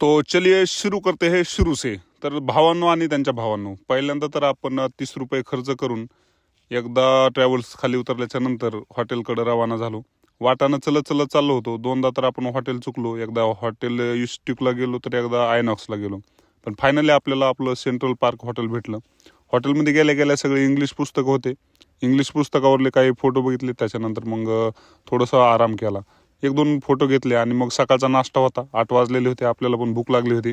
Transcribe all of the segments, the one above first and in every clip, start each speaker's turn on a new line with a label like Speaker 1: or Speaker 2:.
Speaker 1: तो चलिए शुरू करते हे शुरू से। तर भावांनो आणि त्यांच्या भावांनो पहिल्यांदा तर आपण तीस रुपये खर्च करून एकदा ट्रॅव्हल्स खाली उतरल्याच्या नंतर हॉटेलकडे रवाना झालो. वाटानं चलत चलत चाललो होतो. दोनदा तर आपण हॉटेल चुकलो. एकदा हॉटेल युस्टिकला गेलो तर एकदा आयनॉक्सला गेलो. पण फायनली आपल्याला आपलं सेंट्रल पार्क हॉटेल भेटलं. हॉटेलमध्ये गेल्या गेल्या सगळे इंग्लिश पुस्तकं होते. इंग्लिश पुस्तकावरले काही फोटो बघितले. त्याच्यानंतर मग थोडंसं आराम केला. एक दोन फोटो घेतले आणि मग सकाळचा नाश्ता होता. आठ वाजलेले होते. आपल्याला पण भूक लागली होती.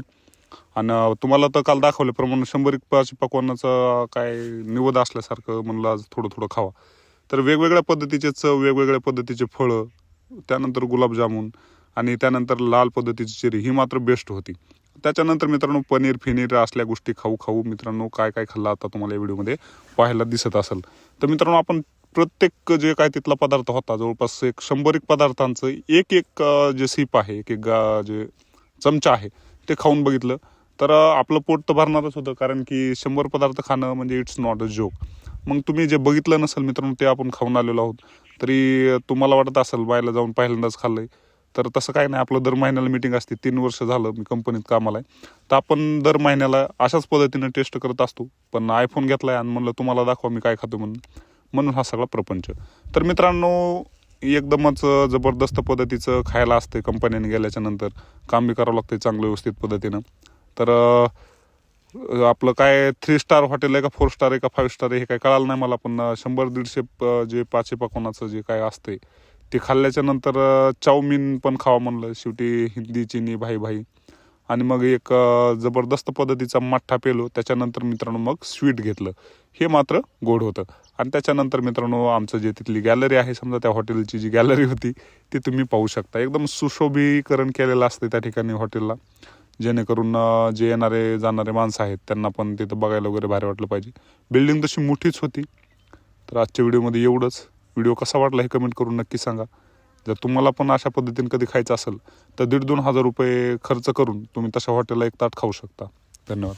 Speaker 1: आणि तुम्हाला तर काल दाखवल्याप्रमाणे शंभर एक पाच पकवानाचं काय निवद असल्यासारखं म्हणलं आज थोडं थोडं खावा. तर वेगवेगळ्या पद्धतीचे चव वेगवेगळ्या पद्धतीचे फळं त्यानंतर गुलाबजामुन आणि त्यानंतर लाल पद्धतीची चिरी ही मात्र बेस्ट होती. त्याच्यानंतर मित्रांनो पनीर फिनीर असल्या गोष्टी खाऊ खाऊ मित्रांनो काय काय खाल्लं आता तुम्हाला या व्हिडिओमध्ये पाहायला दिसत असेल. तर मित्रांनो आपण प्रत्येक जे काय तिथला पदार्थ होता जवळपास एक शंभर एक पदार्थांचं एक एक जे सीप आहे एक एक गा- जे चमचा आहे ते खाऊन बघितलं. तर आपलं पोट तर भरणारच होतं कारण की शंभर पदार्थ खाणं म्हणजे इट्स नॉट अ जोक मग तुम्ही जे बघितलं नसेल मित्रांनो ते आपण खाऊन आलेलो आहोत. तरी तुम्हाला वाटत असेल बायला जाऊन पहिल्यांदाच खाल्लंय. तर तसं काही नाही आपलं दर महिन्याला मिटिंग असते तीन वर्ष झालं मी कंपनीत कामाला आहे. तर आपण दर महिन्याला अशाच पद्धतीनं टेस्ट करत असतो. पण आयफोन घेतला आहे आणि म्हणलं तुम्हाला दाखवा मी काय खातो म्हणून. म्हणून हा सगळा प्रपंच. तर मित्रांनो एकदमच जबरदस्त पद्धतीचं खायला असते कंपन्याने गेल्याच्यानंतर. काम बी करावं लागतं चांगलं व्यवस्थित पद्धतीनं. तर आपलं काय थ्री स्टार हॉटेल आहे का फोर स्टार आहे का फाईव्ह स्टार आहे हे काय कळालं नाही मला पण शंभर दीडशे प- जे पाचशे पकवानाचं जे काय असते ते खाल्ल्याच्या नंतर चाऊमिन पण खावा म्हणलं शेवटी हिंदी चिनी भाई भाई आणि मग एक जबरदस्त पद्धतीचा मठ्ठा पेलो त्याच्यानंतर मित्रांनो मग स्वीट घेतलं. हे मात्र गोड होतं. आणि त्याच्यानंतर मित्रांनो आमचं जे तिथली गॅलरी आहे समजा त्या हॉटेलची जी गॅलरी होती ती तुम्ही पाहू शकता. एकदम सुशोभीकरण केलेलं असतं त्या ठिकाणी हॉटेलला जेणेकरून जे येणारे जाणारे माणसं आहेत त्यांना पण तिथं बघायला वगैरे भारी वाटलं पाहिजे. बिल्डिंग तशी मोठीच होती. तर आजच्या व्हिडिओमध्ये एवढंच. व्हिडिओ कसा वाटला हे कमेंट करून नक्की सांगा. जर तुम्हाला पण अशा पद्धतीने कधी खायचं असेल तर दीड दोन हजार रुपये खर्च करून तुम्ही तशा हॉटेलला एक ताट खाऊ शकता. धन्यवाद.